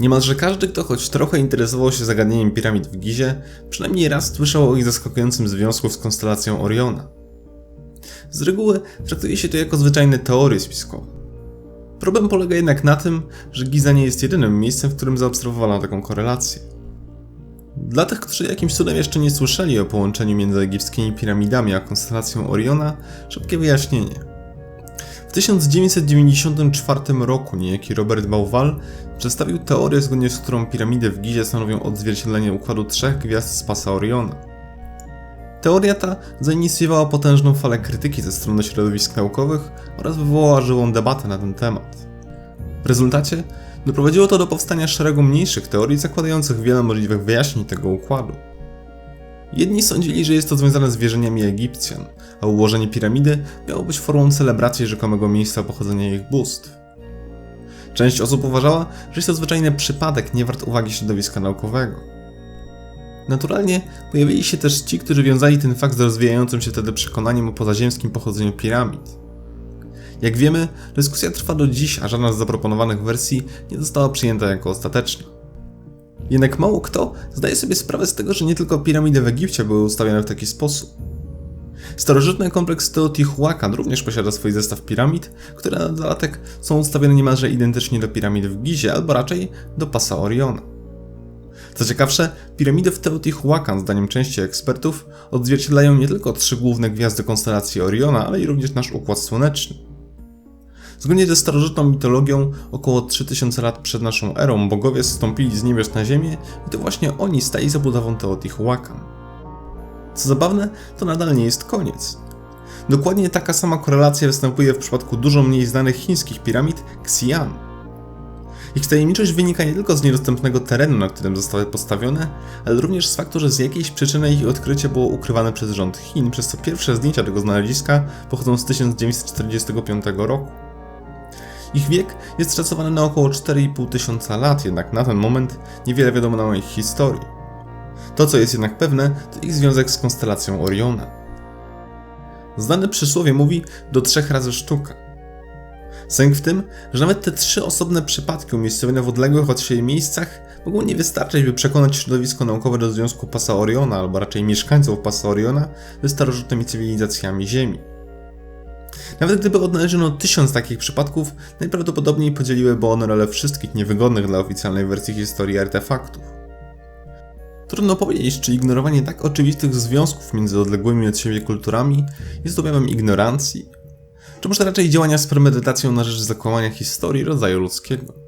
Niemalże każdy, kto choć trochę interesował się zagadnieniem piramid w Gizie, przynajmniej raz słyszał o ich zaskakującym związku z konstelacją Oriona. Z reguły traktuje się to jako zwyczajne teorie spiskowe. Problem polega jednak na tym, że Giza nie jest jedynym miejscem, w którym zaobserwowano taką korelację. Dla tych, którzy jakimś cudem jeszcze nie słyszeli o połączeniu między egipskimi piramidami a konstelacją Oriona, szybkie wyjaśnienie. W 1994 roku niejaki Robert Bauval przedstawił teorię, zgodnie z którą piramidy w Gizie stanowią odzwierciedlenie układu trzech gwiazd z pasa Oriona. Teoria ta zainicjowała potężną falę krytyki ze strony środowisk naukowych oraz wywołała żywą debatę na ten temat. W rezultacie doprowadziło to do powstania szeregu mniejszych teorii zakładających wiele możliwych wyjaśnień tego układu. Jedni sądzili, że jest to związane z wierzeniami Egipcjan, a ułożenie piramidy miało być formą celebracji rzekomego miejsca pochodzenia ich bóstw. Część osób uważała, że jest to zwyczajny przypadek nie wart uwagi środowiska naukowego. Naturalnie pojawili się też ci, którzy wiązali ten fakt z rozwijającym się wtedy przekonaniem o pozaziemskim pochodzeniu piramid. Jak wiemy, dyskusja trwa do dziś, a żadna z zaproponowanych wersji nie została przyjęta jako ostateczna. Jednak mało kto zdaje sobie sprawę z tego, że nie tylko piramidy w Egipcie były ustawione w taki sposób. Starożytny kompleks Teotihuacan również posiada swój zestaw piramid, które na dodatek są ustawione niemalże identycznie do piramid w Gizie, albo raczej do pasa Oriona. Co ciekawsze, piramidy w Teotihuacan, zdaniem części ekspertów, odzwierciedlają nie tylko trzy główne gwiazdy konstelacji Oriona, ale i również nasz Układ Słoneczny. Zgodnie ze starożytną mitologią, około 3000 lat przed naszą erą bogowie zstąpili z niebios na ziemię i to właśnie oni stali za budową Teotihuacan. Co zabawne, to nadal nie jest koniec. Dokładnie taka sama korelacja występuje w przypadku dużo mniej znanych chińskich piramid Xi'an. Ich tajemniczość wynika nie tylko z niedostępnego terenu, na którym zostały postawione, ale również z faktu, że z jakiejś przyczyny ich odkrycie było ukrywane przez rząd Chin, przez co pierwsze zdjęcia tego znaleziska pochodzą z 1945 roku. Ich wiek jest szacowany na około 4,5 tysiąca lat, jednak na ten moment niewiele wiadomo nam o ich historii. To, co jest jednak pewne, to ich związek z konstelacją Oriona. Znane przysłowie mówi do trzech razy sztuka. Sęk w tym, że nawet te trzy osobne przypadki umiejscowione w odległych od siebie miejscach mogą nie wystarczyć, by przekonać środowisko naukowe do związku pasa Oriona, albo raczej mieszkańców pasa Oriona, ze starożytnymi cywilizacjami Ziemi. Nawet gdyby odnaleziono tysiąc takich przypadków, najprawdopodobniej podzieliłyby one rolę wszystkich niewygodnych dla oficjalnej wersji historii artefaktów. Trudno powiedzieć, czy ignorowanie tak oczywistych związków między odległymi od siebie kulturami jest objawem ignorancji, czy może raczej działania z premedytacją na rzecz zakłamania historii rodzaju ludzkiego.